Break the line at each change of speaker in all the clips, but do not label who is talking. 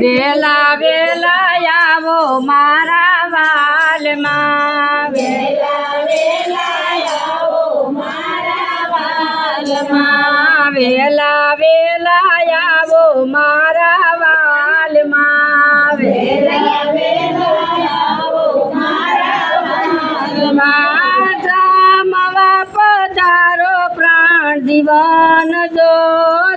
વેલા વેલા આવો મારા વાલમાં. વેલા વેલા આવો મારા જીવન જો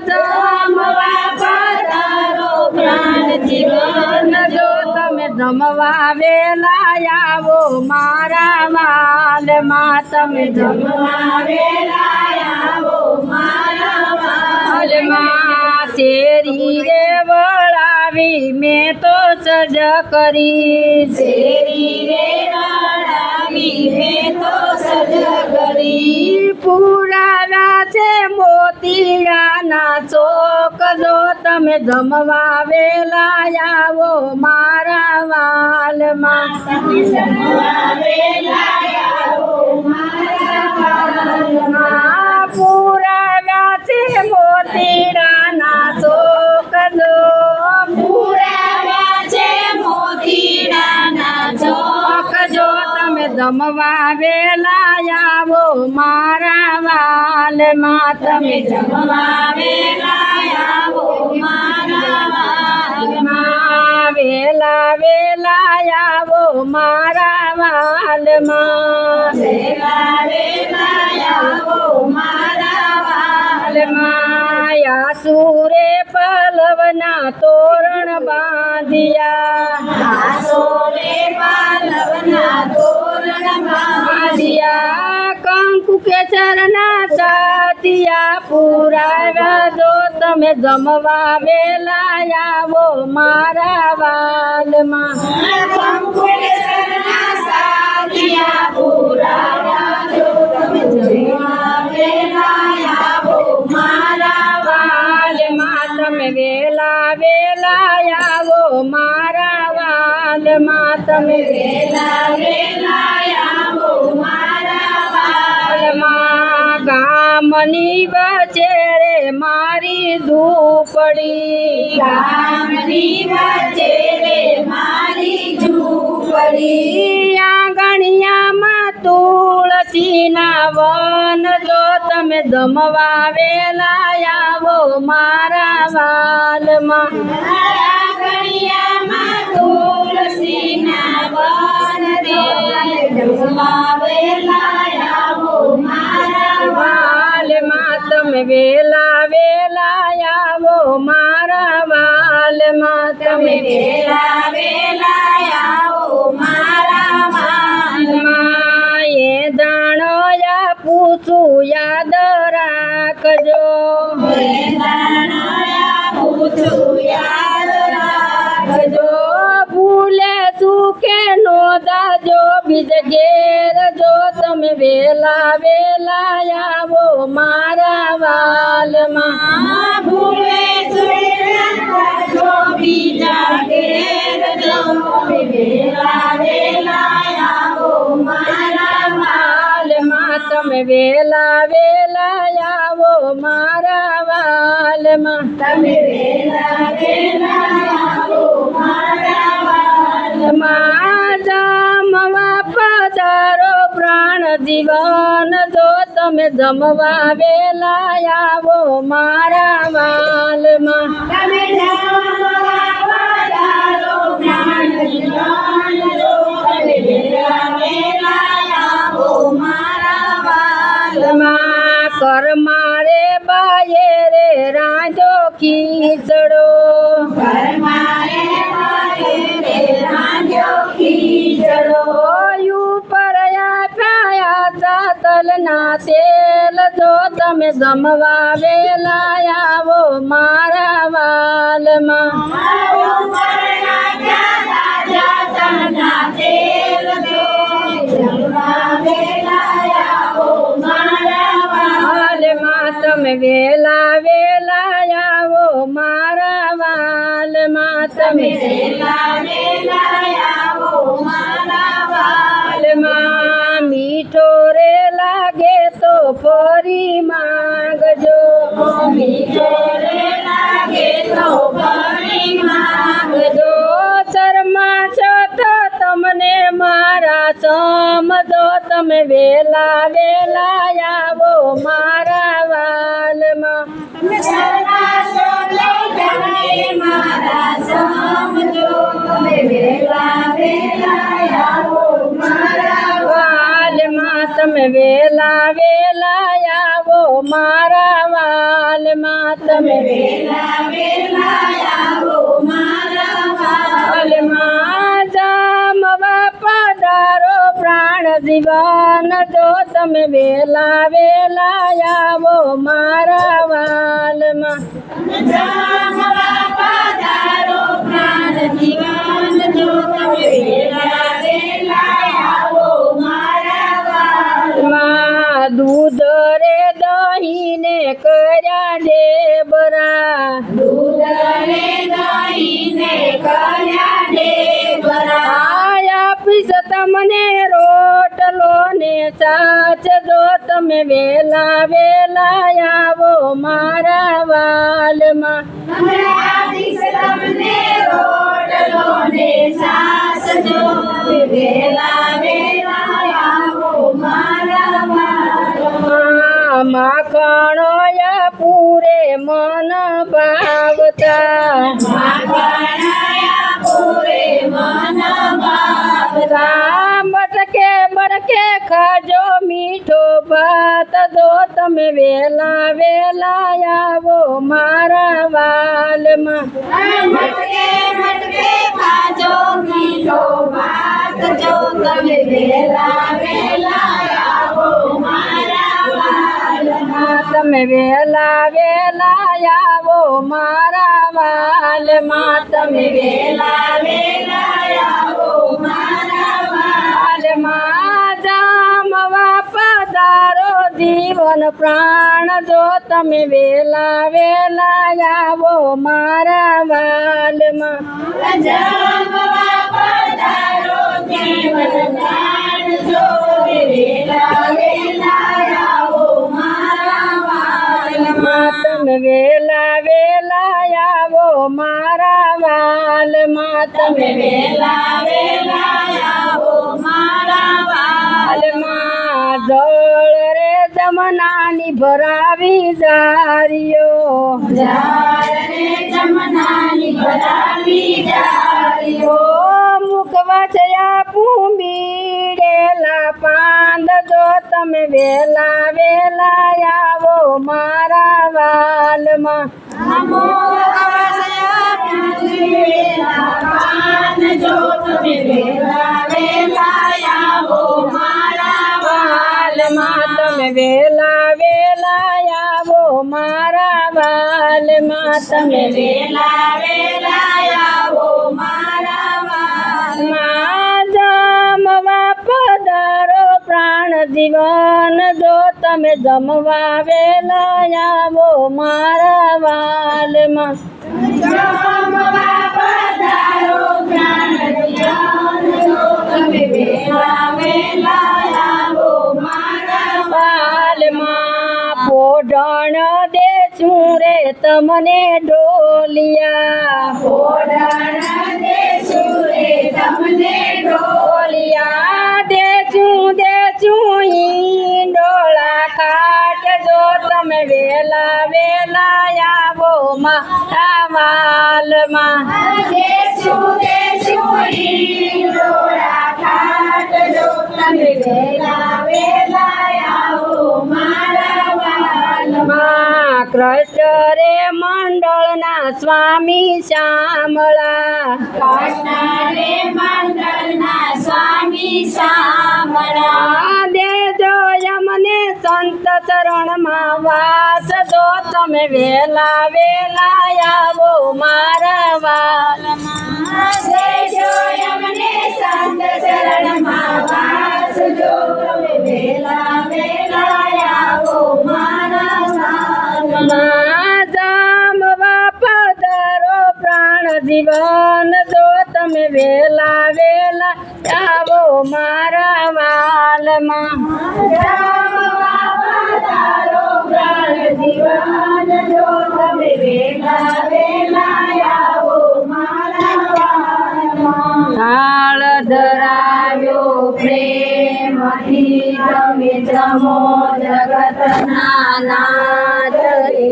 જમવા પધારો પ્રાણ જીવન જો. તમે જમવા વેલા આવો મારા વાલમાં તમે જમવા વેલા આવો મારા વાલમાં શેરી રે વળાવી મેં તો સજ કરી શેરી રે વળાવી મેં તો સજ કરી પુરાવ્યા તમે જમવા વેલા આવો મારા વાલમાં. પુરાવ્યા છે મોતીડાના ચોક જો પૂરા છે મોતીડાના ચોક જો તમે જમવા વેલા આવો મારા વાલમાં. તમે જમવા વેલા આવો મારા વાલમાં વેલા આવો મારા વાલમાં. વેલા વેલા આવો મારા વાલમાં. યાસુરે પલવના તોરણ બાંધિયા. યાસુરે પલવના તોરણ બાંધિયા. કંકુ કેસરના સાતિયા સાતિયા પુરાવ્યા જો તમે જમવા વેલા આવો મારા વાલમાં તમે વેલા વેલા આવો મારા વાલમાં. તમે વેલા વેલા આવો મારા વાલમાં. ગામની વચ્ચે રે મારી ઝૂંપડી. ગામની વચ્ચે રે મારી ઝૂંપડી. આંગણિયામાં તુલસીના વન જો તમે જમવા વેલા આવો મારા વાલમાં. આંગણિયામાં તુલસીના વન જો તમે જમવા વેલા તમે વેલા વેલા આવો મારા વાલમાં. તમે વેલા વેલા આવો મારા વાલમાં. એ દાણો યા પૂછું યાદ રાખજો. ભૂલે સુખે નો દાજો. બીજ ઘેર વેલા વેલા આવો મારા વાલમાં. ભૂલે બીજા ઘેર તમે વેલા વેલા આવો મારા વાલમાં. તમે વેલા વેલા આવો મારા વાલમાં. તમે વેલા વેલા આવો મારા વાલમાં. જીવન જો તમે જમવા વેલા આવો મારા વાલમાં. તેલ જો તમે જમવા વેલા આવો મારા વાલમાં. તમે વેલા વેલા આવો મારા વાલમાં. તમે વેલા વેલા મીઠો રે ફરી માંગજો.
મીઠો રે લાગે તો ફરી માંગજો
શર્મા છો તમને મારા સમજો તમે વેલા વેલા આવો મારા વાલમાં.
મારા સમજો વેલા વેલા આવો મારા
તમે વેલા વેલા આવો મારા વાલમાં. તમે
વેલા વેલા આવો મારા
વાલમાં. બાપા દારો પ્રાણ જીવન તો તમે વેલા વેલા આવો મારા વાલમાં.
બાપા દારો પ્રાણ જીવન જો
ને સાચ જો તમે વેલા વેલા આવો મારા વાલમાં.
હમણાં દિવસે તમને રોટલો
તમે વેલા વેલા આવો મારા વાલમાં
મટકે મટકે ખાજો મીઠો ભાત જો તમે વેલા વેલા આવો મારા વાલમાં.
તમે વેલા વેલા આવો મારા વાલમાં તમે
વેલા વેલા આવો મારા વાલમાં.
વાલમાં જીવન પ્રાણ જો તમે વેલા વેલા આવો મારા વાલમાં. તમે વેલા વેલા આવો મારા વાલમાં
તમે વેલા વેલા
જમનાની ભરાવી જારીઓ
ઝાડને જમનાની ભરાવી.
ઓ મુખવા છે આપું બીડેલા પાંદ જો તમે વેલા વેલા આવો મારા વાલમાં
જો તમે વેલા વેલા આવો મારા
વાલમાં તમે વેલા વેલા આવો મારા વાલમાં તમે
વેલા વેલા આવો મારા વાલમાં.
જમવા પધારો પ્રાણ જીવન જો તમે જમવા વેલા આવો મારા વાલમાં
જમવા પધારો પ્રાણ જીવન જો તમે વેલા
દેશું રે તમને ડોલિયા.
ઓડાણા દેશું રે તમને
ડોલિયા. દેશું દેશું ઈંડોળા ખાટ જો તમે વેલા વેલા આવો મારા વાલમાં.
તમે વેલા વેલા
કૃષ્ણ રે મંડળના સ્વામી શ્યામળા.
કૃષ્ણ રે મંડળના સ્વામી
શ્યામળા. દેજો યમને સંત ચરણમાં વાસ દો તમે વેલા વેલા આવો મારા વાલમાં.
દેજો અમને સંત ચરણમાં વાસ જો તમે વેલા જીવન જો
તમે વેલા વેલા આવો મારા વાલમાં. તમે વેલા વેલા આવો મારા વાલમાં.
ધરાયો પ્રેમ તમે જમો જગતના નાથ રે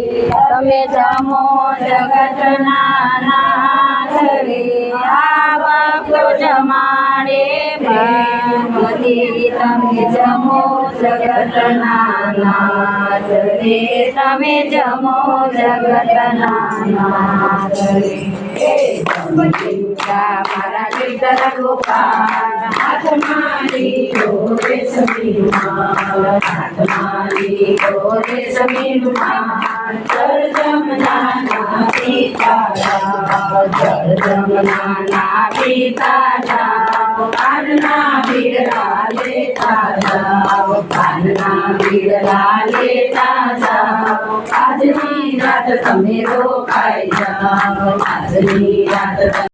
તમે જમો જગતના નાથ રે આ ભક્તો જમાડે ભગવતી તમે જમો જગતના રે તમે જમો જગતના નાથ રે મારા ગીતર ગોપાલ. હાથ મારી ગોરે સમીરુમાલ હાથ ગોરે સમીરુમાલ जल जमना ना पिताराव जल जमना ना पिताराव पालना बिडलाले ताराव पालना बिडलाले ताराव आजनी रात तमेरो काय जाव आजनी रात